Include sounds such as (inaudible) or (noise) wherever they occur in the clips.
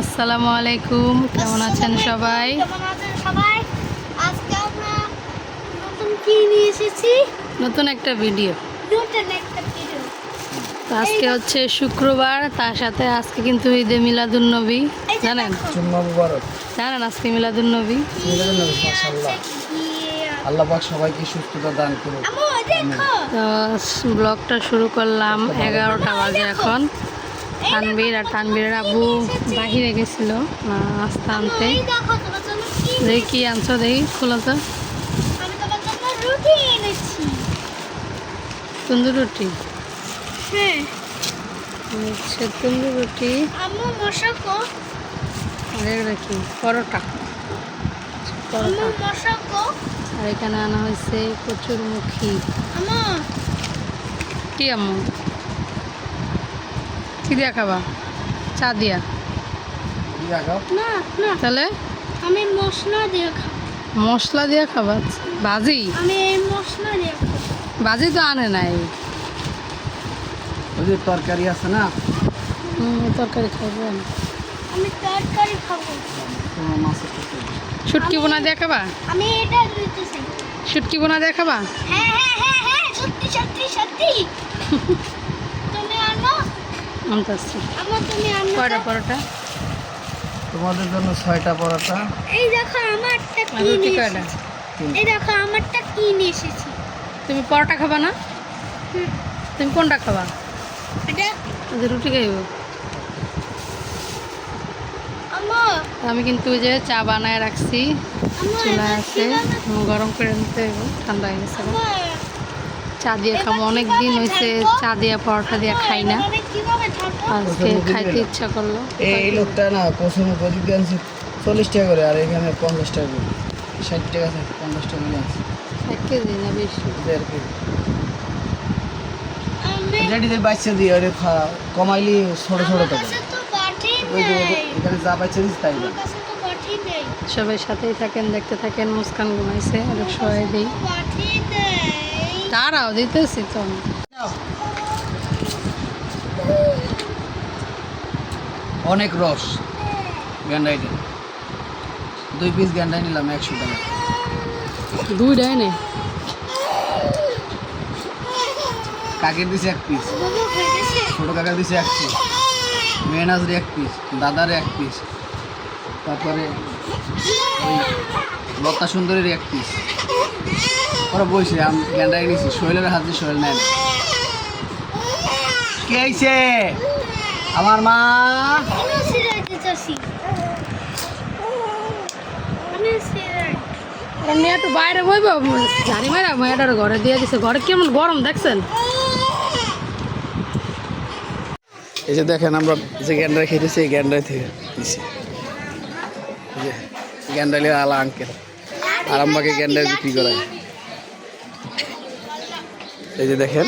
আসসালামু আলাইকুম কেমন আছেন সবাই? সবাই? আজকে আমরা নতুন কি নিয়ে এসেছি? নতুন একটা ভিডিও। নতুন একটা ভিডিও। আজকে হচ্ছে শুক্রবার তার সাথে আজকে কিন্তু ঈদে মিলাদুন নবী জানেন? জানেন আজকে মিলাদুন নবী। আল্লাহ পাক সবাইকে সুস্থতা দান করুক। তো ব্লগটা শুরু করলাম এগারোটা বাজে এখন। তানবীর আর তানবীরের আব্বু বাহিরে গেছিল নাস্তা আনতে। দেখো কি আনছো দেখি খোলো তো তন্দুর রুটি? হ্যাঁ। হচ্ছে তন্দুর রুটি। আর এগুলো কি? পরোটা। পরোটা। আর এখানে আনা হয়েছে কচুর মুখী কি আম্মু? কি দিয়া খাবা। চা দিয়া। কি না না। তাহলে? আমি মশলা দিয়ে খাব। মশলা দিয়া খাবা? ভাজি আমি এই মশলা দিয়ে খাব। ভাজি তো আনে নাই। ওই যে তরকারি আছে না? তরকারি খাব আমি। তরকারি খাব। শুটকি বোনা দিয়া খাবা? আমি এটা দিতেছি শুটকি বোনা দিয়া খাবা? হ্যাঁ হ্যাঁ হ্যাঁ হ্যাঁ সত্যি সত্যি সত্যি। (laughs) আনতে আমার তুমি কয়টা পরোটা? তোমাদের জন্য ছয়টা পরোটা। এই দেখো আমারটা কি রুটি নিয়ে এই দেখো আমারটা কি নিয়ে এসেছি। তুমি পরোটা খাবা না? তুমি কোনটা খাবা? এটা? যে রুটি খাইব। আমি কিন্তু ওই যে চা বানায় রাখছি। চুলা আছে। গরম করে নিতে ঠান্ডা হয়ে গেছে। চা দিয়ে খাব। অনেক দিন হয়েছে চা দিয়ে পরোটা দিয়ে খাই না। আজকে খাইতে ইচ্ছা করল। এই লোকটা না কসম আনছে চল্লিশ টাকা করে আর এখানে পঞ্চাশ টাকা করে। ষাট টাকা আছে পঞ্চাশ টাকা করে আনছে এক কেজি না বেশি? দেড় কেজি। বাচ্চা দিয়ে ওরে খা- কমাইলি ছোট ছোট টাকা। কাছে তো বাটি ওই যে এখানে বাচ্চা তাই না সবাই সাথেই থাকেন দেখতে থাকেন মুস্কান ঘুমাইছে অনেক সবাই দিই তারাও দিতেছি তো। অনেক রস গ্যান্ডাইটে দুই পিস গ্যান্ডাই নিলাম একশো টাকা। দুই দেয় নে। কাকের দিছে এক পিস ছোটো কাকার দিছে এক পিস মেহনাজের এক পিস দাদার এক পিস তারপরে লতা সুন্দরের এক পিস ওরা বইছে আমি গ্যান্ডাই নিছি শৈলের হাতে শৈল নেন কে আইছে? আমার মা। একটু বাইরে বইব ঝাড়ি মারা মেয়েটার ঘরে দিয়ে দিছে। ঘরে কেমন গরম দেখছেন? এই যে দেখেন আমরা যে গ্যান্ডাই খেতেছি এই গ্যান্ডাই থেকে দিছি। আলা আঙ্কেল আর আমাকে গ্যান্ডাই বিক্রি করায়। এই যে দেখেন।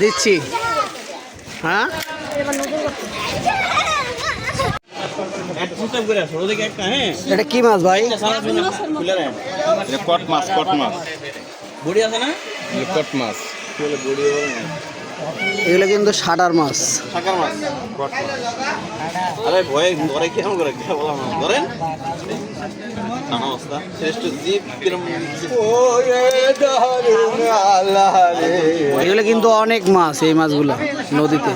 দিচ্ছি। হ্যাঁ? এটা কি মাছ ভাই? কট মাছ কট মাছ। বড়ি আছে না? কট মাছ। কি এগুলো কিন্তু সাটার মাছ। আরে ভয়ে ধরে কেমন করে? কে বলা ধরেন। টানা অবস্থা। শ্রেষ্ঠ জীব এগুলো কিন্তু অনেক মাছ এই মাছগুলো নদীতে।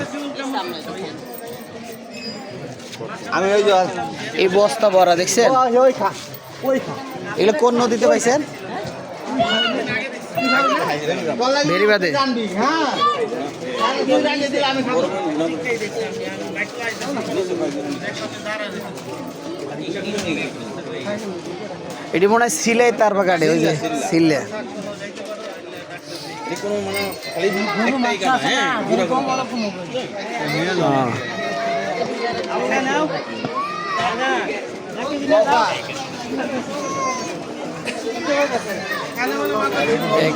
আমি ওই যে এই বস্তা ভরা দেখছেন? এগুলো কোন নদীতে পাইছেন? বেরিবাদে এটি মনে হয় সিলে তার বাগাটে ওই যে সিলে। কোনো মানে খালি একটাই কানা হ্যাঁ পুরো হ্যাঁ। এক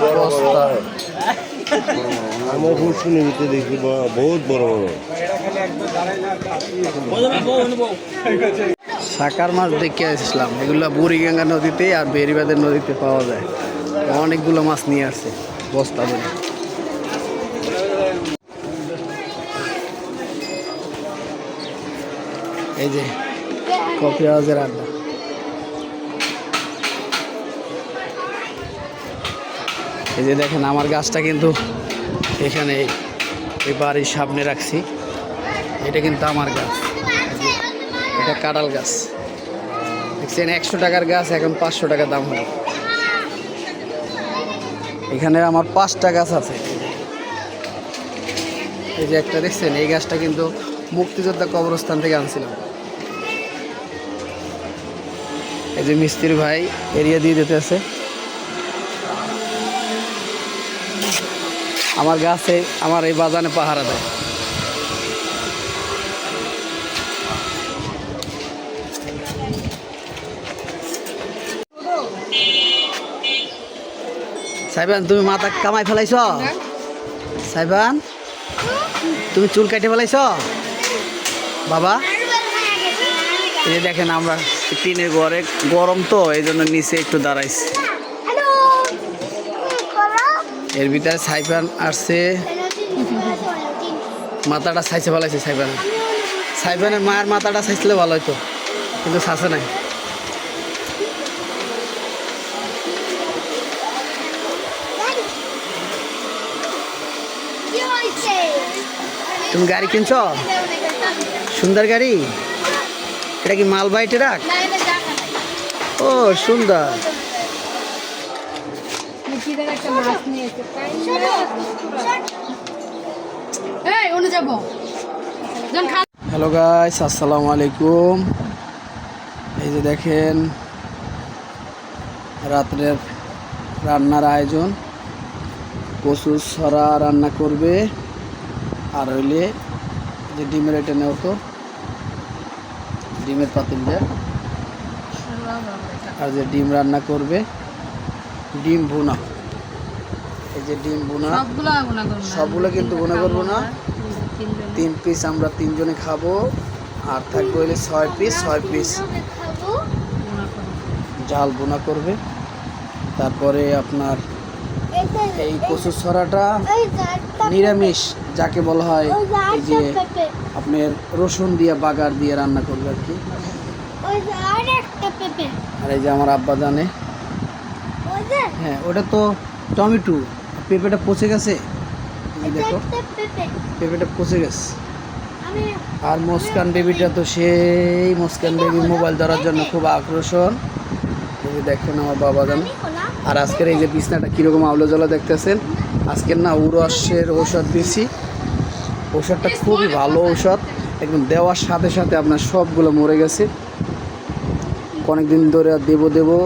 আমার পশ্চিমে ভিতরে দেখি বহুত বড় বড়। শাকার মাছ দেখে আসলাম এগুলো বুড়িগঙ্গা নদীতে আর বেরিবাদের নদীতে পাওয়া যায়। অনেকগুলো মাছ নিয়ে আসছে বস্তা ভরে এই যে কফি হাউসের আড্ডা। এই যে দেখেন, আমার গাছটা কিন্তু এখানে এই বাড়ির সামনে রাখছি। এটা কিন্তু আমার গাছ। এটা কাঁঠাল গাছ। দেখছেন, একশো টাকার গাছ, এখন পাঁচশো টাকা দাম হয় এখানে আমার পাঁচটা গাছ আছে। এই যে একটা দেখছেন, এই গাছটা কিন্তু মুক্তিযোদ্ধা কবরস্থান থেকে আনছিলাম। এই যে মিস্ত্রি ভাই এরিয়া দিয়ে দিতে আছে আমার গাছে, আমার এই বাগানে পাহারা দেয়। সাইবান, তুমি মাথা কামাই ফেলাইছ? সাইবান, তুমি চুল কাটে ফেলাইছ? বাবা? এই দেখেন আমরা টিনের ঘরে গরম তো এই জন্য নিচে একটু দাঁড়াইছি। এর ভিতরে সাইবান আসছে। মাথাটা সাইছে আছে সাইবান সাইবানের মায়ের মাথাটা সাইছিলে ভালো হতো কিন্তু সাসে নাই। তুমি গাড়ি কিনছ? সুন্দর গাড়ি? এটা কি মালবাহী ট্রাক ও সুন্দর। হ্যালো গাইস আসসালামু আলাইকুম। এই যে দেখেন রাত্রের রান্নার আয়োজন। কচুর সরা রান্না করবে। আর হইলে যে ডিমের এটা নেও তো। ডিমের পাতিলটা। আর যে ডিম রান্না করবে ডিম ভুনা। এই যে ডিম ভুনা সবগুলো কিন্তু গুণা করব না। তিন পিস আমরা তিনজনে খাব। আর থাকবে হইলে ছয় পিস ছয় পিস ঝাল বোনা করবে। তারপরে আপনার এই কচুর ছড়াটা নিরামিষ যাকে বলা হয় এই যে আপনার রসুন দিয়ে বাগার দিয়ে রান্না করবে আর কি। আর এই যে আমার আব্বা জানে। হ্যাঁ ওটা তো টমেটো। পেঁপেটা পচে গেছে? দেখো। পেঁপেটা পচে গেছে। আর মুস্কান বেবিটা তো সেই মুস্কান বেবি মোবাইল ধরার জন্য খুব আকর্ষণ। যে দেখেন আমার বাবা জানে আর আজকের এই যে বিছনাটা কীরকম আলো জ্বলা দেখতেছেন? আজকের না উরসের ঔষধ দিয়েছি ঔষধটা খুবই ভালো ঔষধ। একদম দেওয়ার সাথে সাথে আপনার সবগুলো মরে গেছে। অনেক দিন ধরে দেবো দেবো।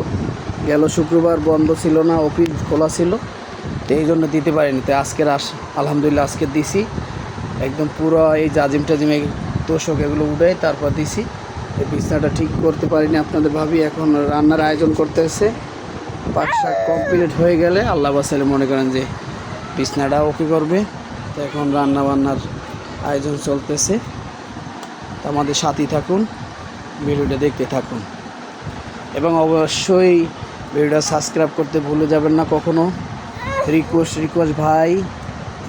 গেল শুক্রবার, বন্ধ ছিল না, অফিস খোলা ছিল। তো এই জন্য দিতে পারিনি। তো আজকের আস, আলহামদুলিল্লাহ আজকে দিছি। একদম পুরো এই জাজিম টাজিম এই তোষক এগুলো উঠে তারপর দিছি। এই বিছনাটা ঠিক করতে পারিনি আপনাদের ভাবি, এখন রান্নার আয়োজন করতে পাক শাক কমপ্লিট হয়ে গেলে আল্লাহ বাসালে মনে করেন যে বিছনাটা ওকে করবে। তো এখন রান্না বান্নার আয়োজন চলতেছে। তো আমাদের সাথেই থাকুন, ভিডিওটা দেখতে থাকুন। এবং অবশ্যই ভিডিওটা সাবস্ক্রাইব করতে ভুলে যাবেন না কখনো। রিকোয়েস্ট রিকোয়েস্ট ভাই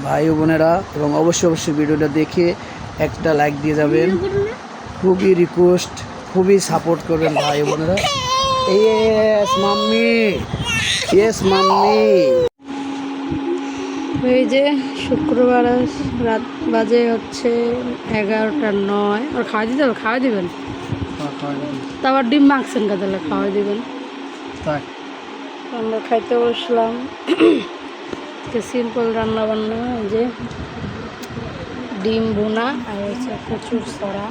ভাই বোনেরা, এবং অবশ্যই অবশ্যই ভিডিওটা দেখে একটা লাইক দিয়ে যাবেন। খুবই রিকোয়েস্ট খুবই সাপোর্ট করবেন ভাই বোনেরা। ইয়েস মাম্মি ইয়েস মাম্মি এই যে শুক্রবার রাত বাজে হচ্ছে এগারোটা নয়। আর খাওয়া দিতে হবে? খাওয়া দিবেন? তারপর ডিম মাখছেন কাতালে খাওয়া দিবেন? আমরা খাইতে বসলাম। সিম্পল রান্না বান্না এই যে ডিম বোনা আর হচ্ছে প্রচুর সরা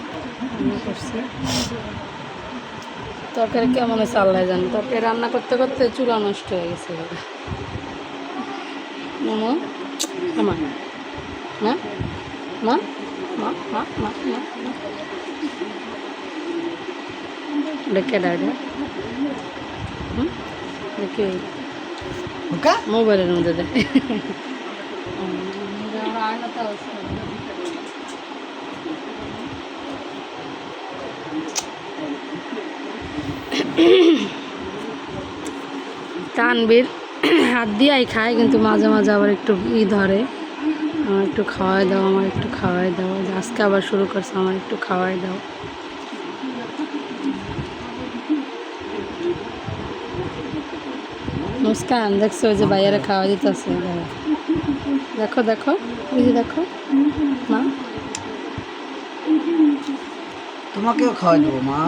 করছি। তরকারি কেমন হয়েছে আল্লাহ জানে। তরকারি রান্না করতে করতে চুলা নষ্ট হয়ে গেছে। মোমো? আমার না মা? মা? মা? মা? মা? মা? ডেকে ডাটা হুম? দেখি মোবাইলের মধ্যে দেয়। তানবীর হাত দিয়েই খায়, কিন্তু মাঝে মাঝে আবার একটু ই ধরে। আমার একটু খাওয়াই দাও, আমার একটু খাওয়াই দাও। আজকে আবার শুরু করছে, আমার একটু খাওয়াই দাও। মুস্কান, দেখছ ওই যে বাইরে খাওয়া দিতেছে, দেখো। দেখো ওই যে দেখো। মা? তোমাকেও খাওয়াই দেবো, মা।